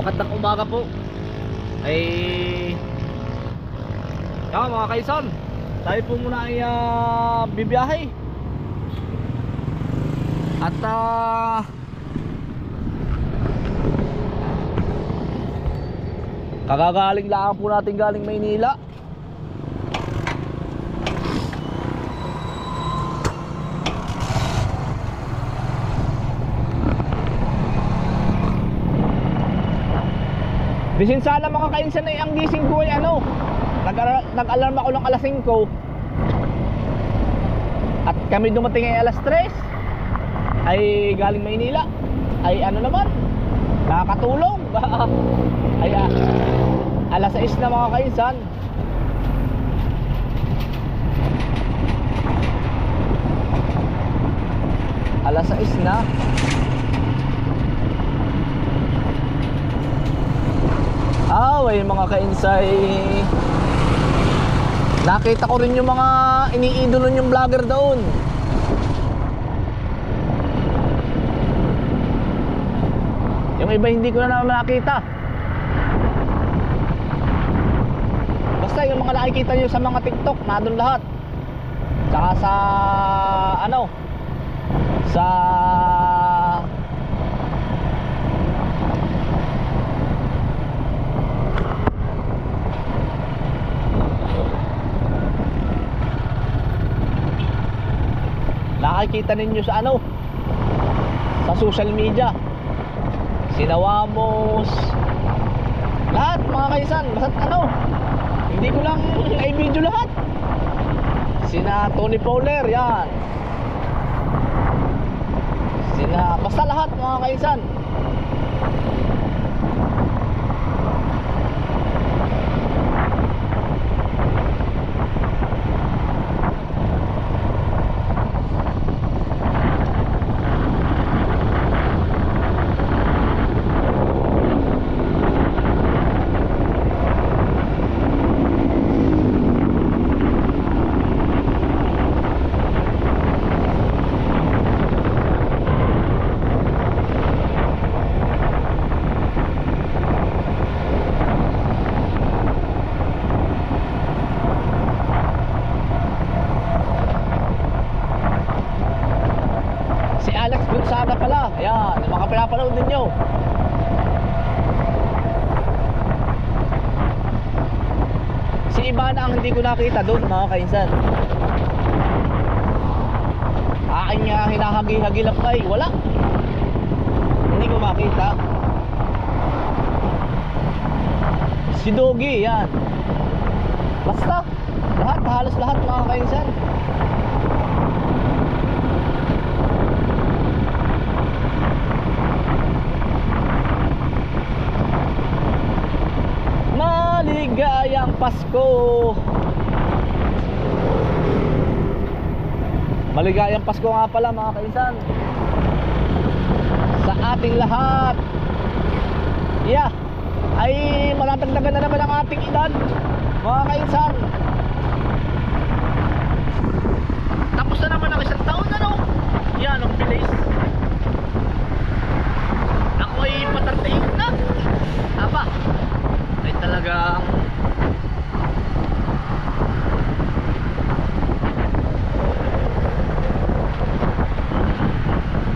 Magandang umaga po. Ay Yan mga kaisan. Tayo po muna ay ah, bibiyahe. At ah Kagagaling lang po natin galing Maynila. Bisin sana mga kainsan ay ang gising ko ay ano nag- Nag-alarm ako ng alas 5 At kami dumating ay alas 3 Ay galing Maynila. Ay ano naman Nakakatulong. Ay ah, alas 6 na mga kainsan. Alas 6 na May mga kainsay. Nakita ko rin yung mga iniidolo yung vlogger doon. Yung iba hindi ko na naman nakita. Basta yung mga nakikita nyo sa mga TikTok, nandun lahat. Tsaka sa ano? Sa nakikita ninyo sa ano? Sa social media. Sinawamos lahat mga kaisan. Basta ano? Hindi ko lang i-video lahat. Sina Tony Fowler yan. Sina basta lahat mga kaisan Si Alex Gonzaga pala. Ayan, yung mga pinapanood ninyo. Si Ivana nakita doon, mga kainsan. Akin nga hinahagi-hagi lang kay, wala. Hindi ko makita. Si Dogi, yan. Basta, lahat, halos lahat mga kainsan. Maligayang Pasko Maligayang Pasko nga pala mga kaisan. Sa ating lahat. Yeah. Ay matatagdagan na naman ang ating edad Mga kaisan. Tapos na naman ang isang taon ano? Yan ang bilis. Ako ay patartayin na. Aba ay talagang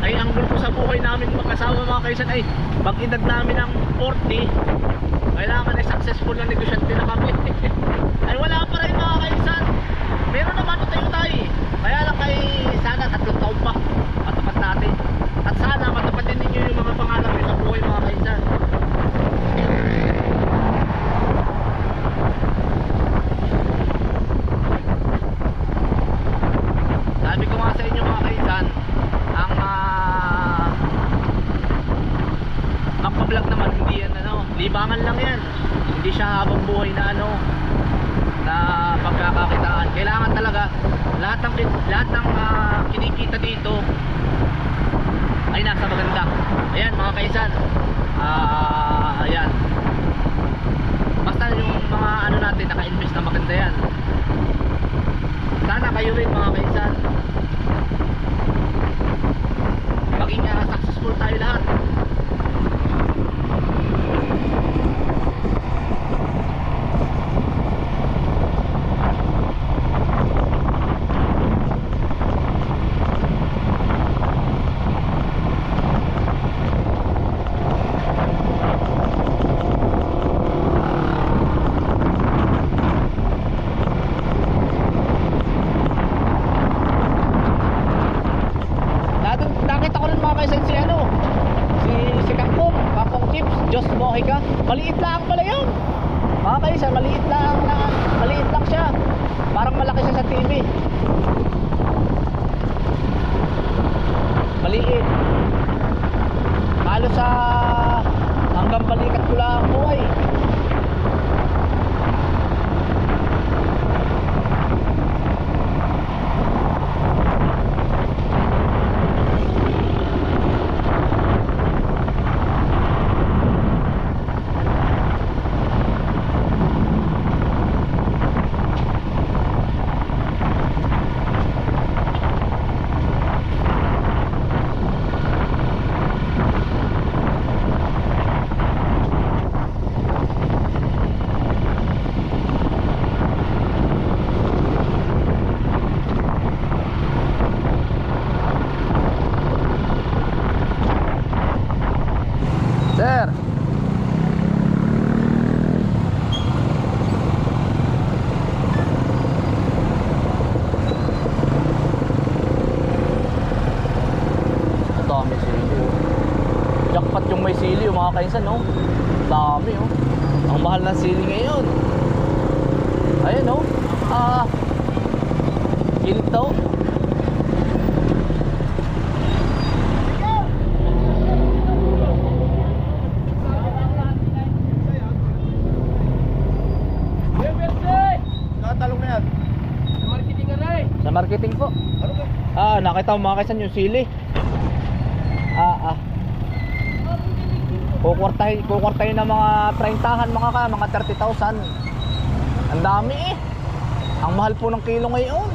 ay ang goal ko sa buhay namin mag-asawa mga kaisan ay pag edad namin ng 40 kailangan ay successful na negosyante na kami ay wala pa rin mga kaisan meron naman tayo tayo kaya lang kay sana tatlong taon pa matapat natin at sana matapatin ninyo yung mga pangarap nyo sa buhay mga kaisan Sabi ko nga sa inyo mga kaisan, ang uh, magpa-vlog naman hindi yan ano, libangan lang yan. Hindi siya habang buhay na ano na pagkakakitaan. Kailangan talaga lahat ng lahat ng ah, kinikita dito ay nasa maganda. Ayan mga kaisan. Ah, ayan. Basta yung mga ano natin naka-invest na maganda yan. Sana kayo rin mga kaisan. Maging ah, successful tayo lahat. Nakita mo mga kaisan yung sili. Ah, ah. Kukwartahin, kukwartahin ng mga 30han mga ka, mga 30,000. Ang dami eh. Ang mahal po ng kilo ngayon.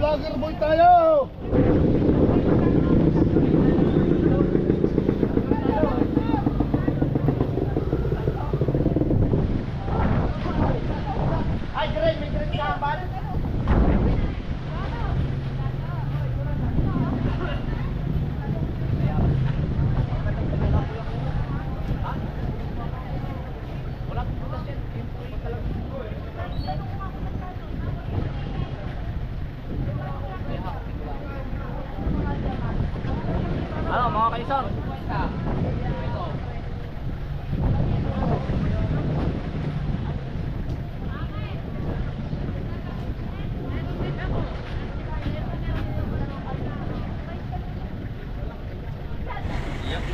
Oh, sakay vlogger boy tayo! Ay, Gray, may Gray kaban? Ano mga kaisan?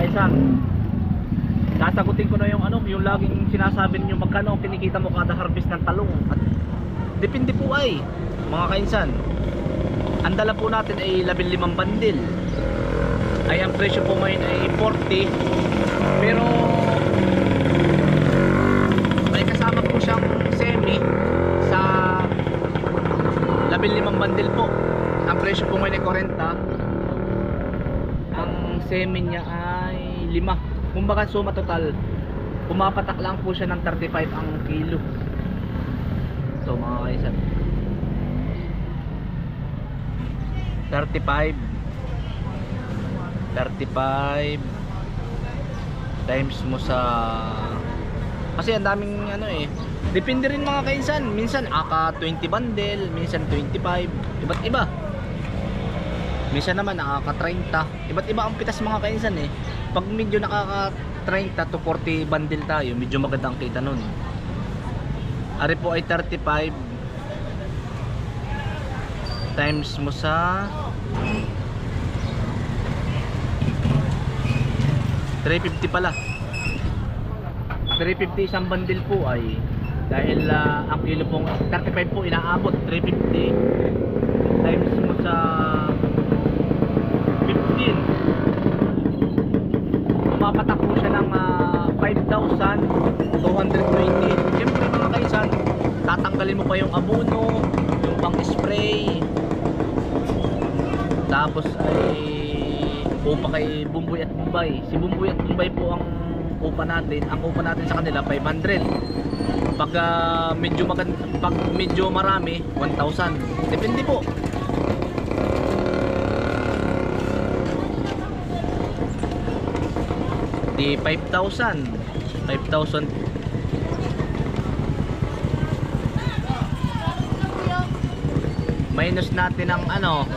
kaisan. Sasagutin ko na yung ano, yung laging sinasabi niyo magkano ang kinikita mo kada harvest ng talong. At depende po ay mga kainsan. Ang dala po natin ay 15 bandil. Ay ang presyo po ngayon ay 40. Pero may kasama po siyang semi sa 15 bandil po. Ang presyo po ngayon ay 40 ang semen niya ay 5 kumbaga suma total pumapatak lang po siya ng 35 ang kilo so mga kaisan 35 35 times mo sa kasi ang daming ano eh Depende rin mga kainsan. Minsan aka 20 bundle, minsan 25. Iba't iba. Minsan naman nakaka 30. Iba't iba ang pitas mga kainsan eh. Pag medyo nakaka 30 to 40 bundle tayo, medyo maganda ang kita nun. Ari po ay 35 times mo sa 350 pala. 350 isang bundle po ay dahil ah, ang kilo pong 35 po inaabot 350 times mo sa 15 pumapatak po siya ng ah, 5,220 siyempre mga kaisan tatanggalin mo pa yung abono yung pang spray tapos ay upa kay Bumboy at Bombay. Si Bumboy at Bombay po ang upa natin. Ang upa natin sa kanila 500. Pag ah, medyo magand pag medyo marami 1,000. Depende po. Di 5,000. 5,000 minus natin ng ano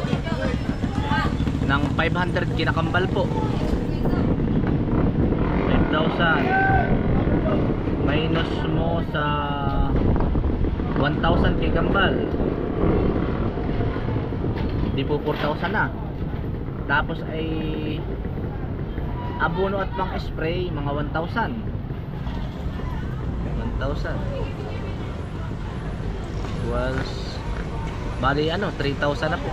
ng 500 kinakambal po. 5,000 minus mo sa 1,000 kay kambal di po 4,000 na. Tapos ay abono at pang spray mga 1,000 1,000 was bali ano 3,000 na po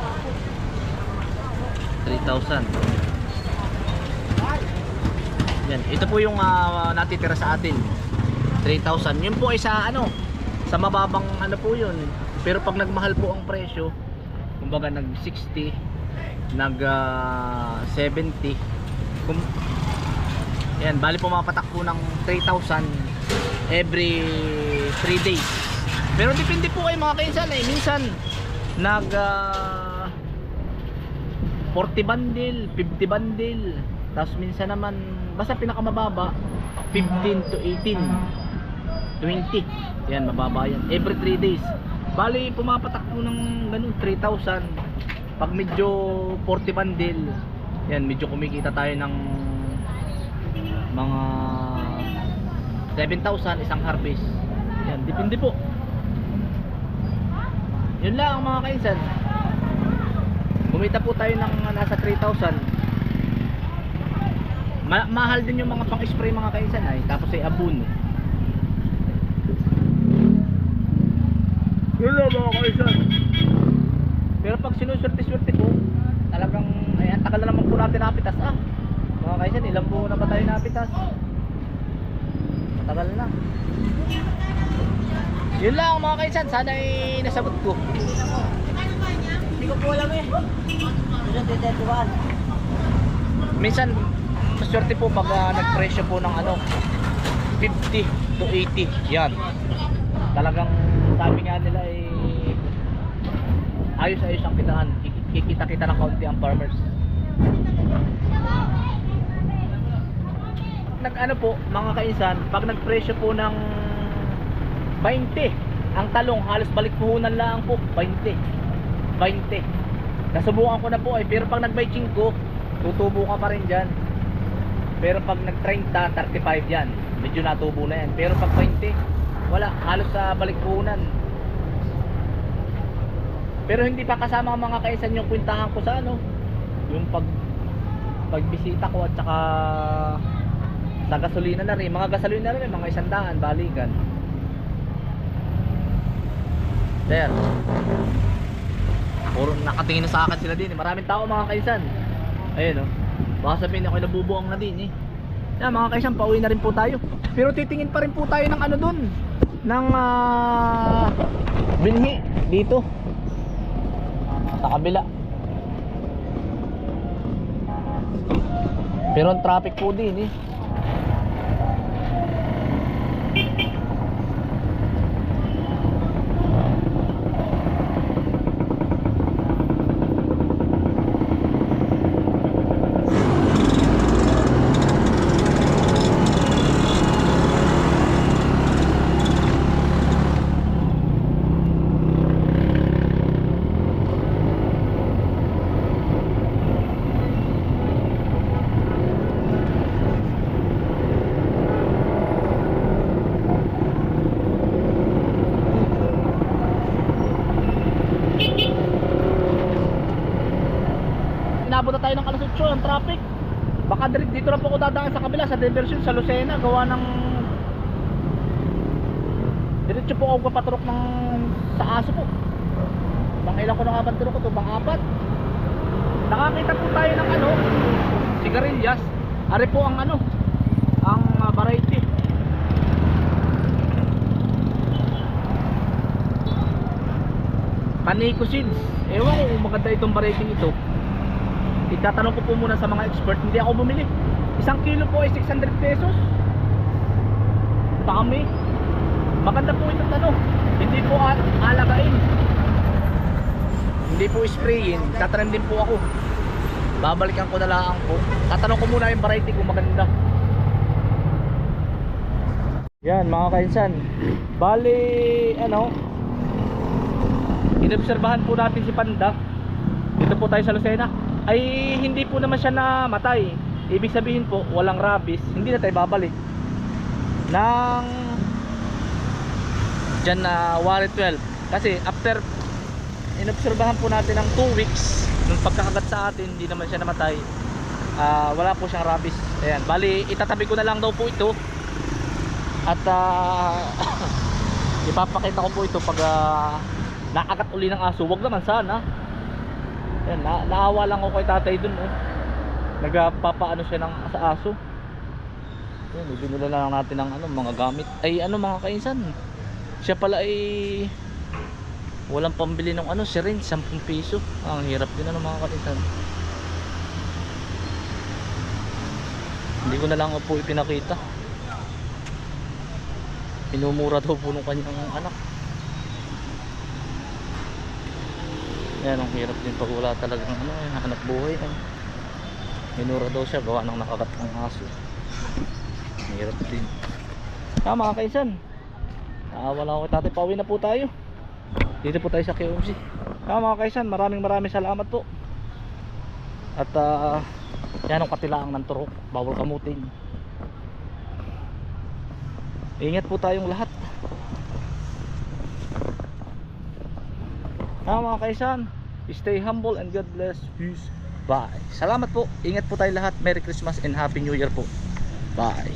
3,000 yan ito po yung ah, natitira sa atin. 3,000 yun po ay sa ano sa mababang ano po yun. Pero pag nagmahal po ang presyo kumbaga nag 60 nag ah, 70 kum yan bali po mapatak po ng 3,000 every 3 days. Pero depende po kay mga kainsan eh. Minsan nag ah, 40 bundle, 50 bundle. Tapos minsan naman, basta pinakamababa, 15 to 18. 20. Yan, mababa yan. Every 3 days. Bali, pumapatak po ng ganun, 3,000. Pag medyo 40 bundle, yan, medyo kumikita tayo ng mga 7,000 isang harvest. Yan, depende po. Yun lang mga kainsan. Kumita po tayo ng uh, nasa 3,000. Ma mahal din yung mga pang-spray mga kainsan ay tapos ay abun. Yun lang mga kainsan. Pero pag sinuswerte-swerte po, talagang ay ang tagal na naman po natin napitas ah. Mga kainsan, ilang po na ba tayo napitas? Matagal na. Yun lang mga kainsan, sana ay nasagot ko. Hindi ko po alam eh. Minsan maswerte po pag ah, nagpresyo po ng ano 50 to 80 yan. Talagang sabi nga nila ay ayos ayos ang kitaan. Kikita kita ng kaunti ang farmers. Nag ano po mga kainsan pag nagpresyo po ng 20 ang talong halos balik puhunan lang po. 20 20 nasubukan ko na po eh pero pag nag 5 tutubo ka pa rin dyan. Pero pag nag 30 35 yan. Medyo natubo na yan. Pero pag 20 wala. Halos sa balik puhunan. Pero hindi pa kasama ang mga kaisan yung kwintahan ko sa ano yung pag pagbisita ko at saka sa gasolina na rin. Mga gasolina na rin mga isandaan balikan there puro nakatingin na sa akin sila din eh. maraming tao mga kaisan. Ayun oh. Baka sabihin ako nabubuang na din eh. Yan mga kaisan pauwi na rin po tayo. Pero titingin pa rin po tayo ng ano dun? Ng ah, binhi dito. Sa kabila. Pero ang traffic po din eh pumunta tayo ng Kalasutso, ang traffic. Baka dito lang po ako dadaan sa kabila, sa diversion, sa Lucena, gawa ng... Diretso po ako papaturok ng... sa aso po. Bang ilang ko ng abanturo ko to, bang apat. Nakakita po tayo ng ano, sigarilyas. Ari po ang ano, ang uh, variety. Paniko seeds. Ewan ko kung maganda itong variety ito. Itatanong ko po muna sa mga expert, hindi ako bumili. Isang kilo po ay 600 pesos. Dami. Maganda po itong ano, hindi po a- alagain. Hindi po sprayin, tatanim din po ako. Babalikan ko na lang po. Tatanong ko muna yung variety kung maganda. Yan mga kainsan. Bali, ano, inobserbahan po natin si Panda. Dito po tayo sa Lucena. Ay hindi po naman siya namatay. Ibig sabihin po, walang rabies. Hindi na tayo babalik. Nang Diyan na Wari 12. Kasi after inobserbahan po natin ng 2 weeks nung pagkakagat sa atin, hindi naman siya namatay. Ah, wala po siyang rabies. Ayan, bali itatabi ko na lang daw po ito. At ah, ipapakita ko po ito pag ah, nakagat uli ng aso. Wag naman sana. Ayan, na naawa lang ako kay tatay dun. Oh. Nagpapaano siya ng sa aso. Ayan, ibinula na lang natin ng ano, mga gamit. Ay ano mga kainsan. Siya pala ay walang pambili ng ano, syringe, 10 piso. Ah, ang hirap din ano mga kainsan. Hindi ko na lang po ipinakita. Minumura daw po nung kanyang anak. Yan, ang hirap din pag wala talagang ano, eh, hanap buhay. Eh. Minura daw siya, gawa ng nakagat ng aso. Hirap din. Ah, mga kaisan. Ah, wala ko tatay, pauwi na po tayo. Dito po tayo sa KOMC. Ah, mga kaisan, maraming maraming salamat po. At ah, yan ang katilaang ng turok, bawal kamutin. Ingat po tayong lahat. Ah, mga kaisan, stay humble and God bless. Peace. Bye. Salamat po. Ingat po tayo lahat. Merry Christmas and Happy New Year po. Bye.